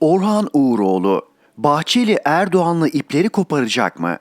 Orhan Uğuroğlu, Bahçeli Erdoğan'la ipleri koparacak mı?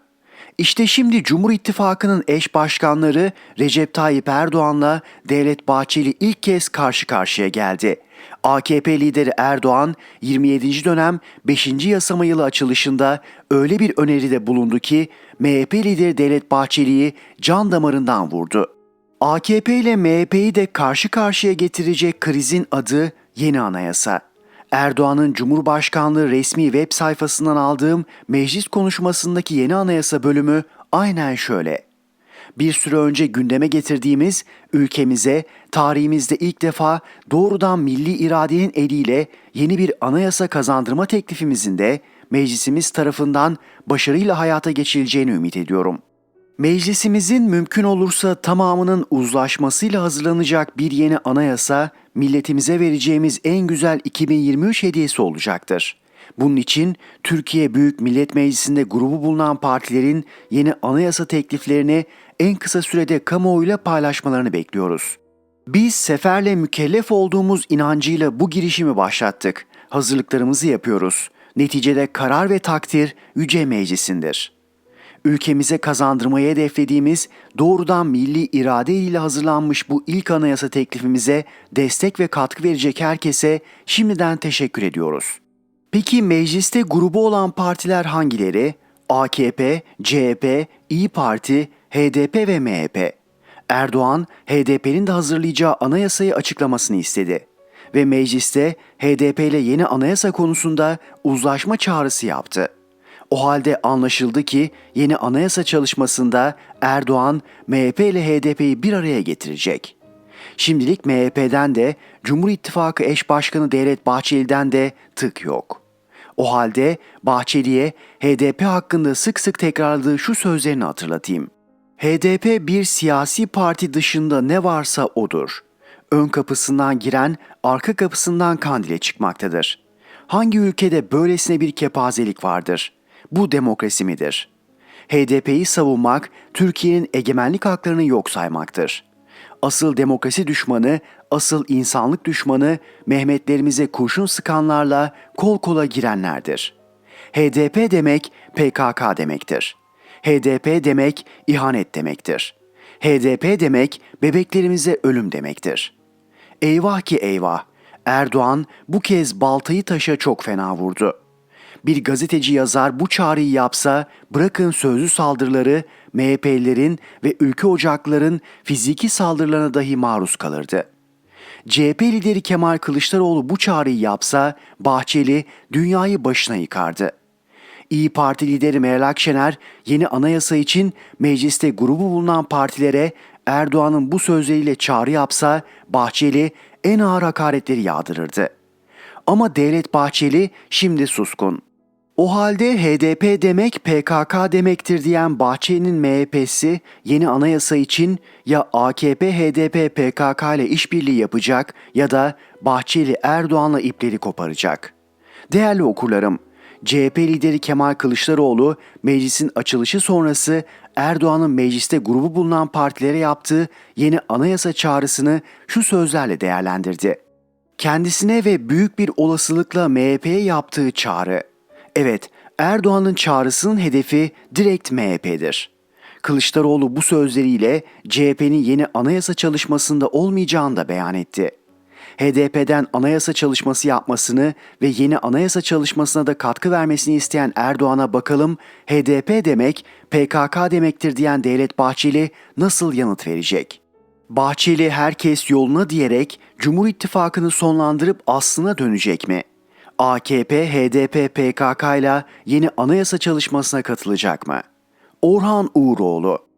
İşte şimdi Cumhur İttifakı'nın eş başkanları Recep Tayyip Erdoğan'la Devlet Bahçeli ilk kez karşı karşıya geldi. AKP lideri Erdoğan 27. dönem 5. yasama yılı açılışında öyle bir öneride bulundu ki MHP lideri Devlet Bahçeli'yi can damarından vurdu. AKP ile MHP'yi de karşı karşıya getirecek krizin adı yeni anayasa. Erdoğan'ın Cumhurbaşkanlığı resmi web sayfasından aldığım meclis konuşmasındaki yeni anayasa bölümü aynen şöyle. Bir süre önce gündeme getirdiğimiz ülkemize tarihimizde ilk defa doğrudan milli iradenin eliyle yeni bir anayasa kazandırma teklifimizin de meclisimiz tarafından başarıyla hayata geçirileceğini ümit ediyorum. Meclisimizin mümkün olursa tamamının uzlaşmasıyla hazırlanacak bir yeni anayasa milletimize vereceğimiz en güzel 2023 hediyesi olacaktır. Bunun için Türkiye Büyük Millet Meclisi'nde grubu bulunan partilerin yeni anayasa tekliflerini en kısa sürede kamuoyuyla paylaşmalarını bekliyoruz. Biz seferle mükellef olduğumuz inancıyla bu girişimi başlattık. Hazırlıklarımızı yapıyoruz. Neticede karar ve takdir Yüce Meclisi'ndir ülkemize kazandırmayı hedeflediğimiz doğrudan milli irade ile hazırlanmış bu ilk anayasa teklifimize destek ve katkı verecek herkese şimdiden teşekkür ediyoruz. Peki mecliste grubu olan partiler hangileri? AKP, CHP, İyi Parti, HDP ve MHP. Erdoğan, HDP'nin de hazırlayacağı anayasayı açıklamasını istedi ve mecliste HDP ile yeni anayasa konusunda uzlaşma çağrısı yaptı. O halde anlaşıldı ki yeni anayasa çalışmasında Erdoğan MHP ile HDP'yi bir araya getirecek. Şimdilik MHP'den de Cumhur İttifakı eş başkanı Devlet Bahçeli'den de tık yok. O halde Bahçeli'ye HDP hakkında sık sık tekrarladığı şu sözlerini hatırlatayım. HDP bir siyasi parti dışında ne varsa odur. Ön kapısından giren arka kapısından kandile çıkmaktadır. Hangi ülkede böylesine bir kepazelik vardır?'' Bu demokrasi midir? HDP'yi savunmak Türkiye'nin egemenlik haklarını yok saymaktır. Asıl demokrasi düşmanı, asıl insanlık düşmanı Mehmetlerimize kurşun sıkanlarla kol kola girenlerdir. HDP demek PKK demektir. HDP demek ihanet demektir. HDP demek bebeklerimize ölüm demektir. Eyvah ki eyvah, Erdoğan bu kez baltayı taşa çok fena vurdu.'' Bir gazeteci yazar bu çağrıyı yapsa bırakın sözlü saldırıları MHP'lilerin ve ülke ocakların fiziki saldırılarına dahi maruz kalırdı. CHP lideri Kemal Kılıçdaroğlu bu çağrıyı yapsa Bahçeli dünyayı başına yıkardı. İyi Parti lideri Meral Akşener yeni anayasa için mecliste grubu bulunan partilere Erdoğan'ın bu sözleriyle çağrı yapsa Bahçeli en ağır hakaretleri yağdırırdı. Ama Devlet Bahçeli şimdi suskun. O halde HDP demek PKK demektir diyen Bahçeli'nin MHP'si yeni anayasa için ya AKP HDP PKK ile işbirliği yapacak ya da Bahçeli Erdoğan'la ipleri koparacak. Değerli okurlarım, CHP lideri Kemal Kılıçdaroğlu meclisin açılışı sonrası Erdoğan'ın mecliste grubu bulunan partilere yaptığı yeni anayasa çağrısını şu sözlerle değerlendirdi. Kendisine ve büyük bir olasılıkla MHP'ye yaptığı çağrı Evet, Erdoğan'ın çağrısının hedefi direkt MHP'dir. Kılıçdaroğlu bu sözleriyle CHP'nin yeni anayasa çalışmasında olmayacağını da beyan etti. HDP'den anayasa çalışması yapmasını ve yeni anayasa çalışmasına da katkı vermesini isteyen Erdoğan'a bakalım HDP demek PKK demektir diyen Devlet Bahçeli nasıl yanıt verecek? Bahçeli herkes yoluna diyerek Cumhur İttifakı'nı sonlandırıp aslına dönecek mi? AKP, HDP, PKK ile yeni anayasa çalışmasına katılacak mı? Orhan Uğuroğlu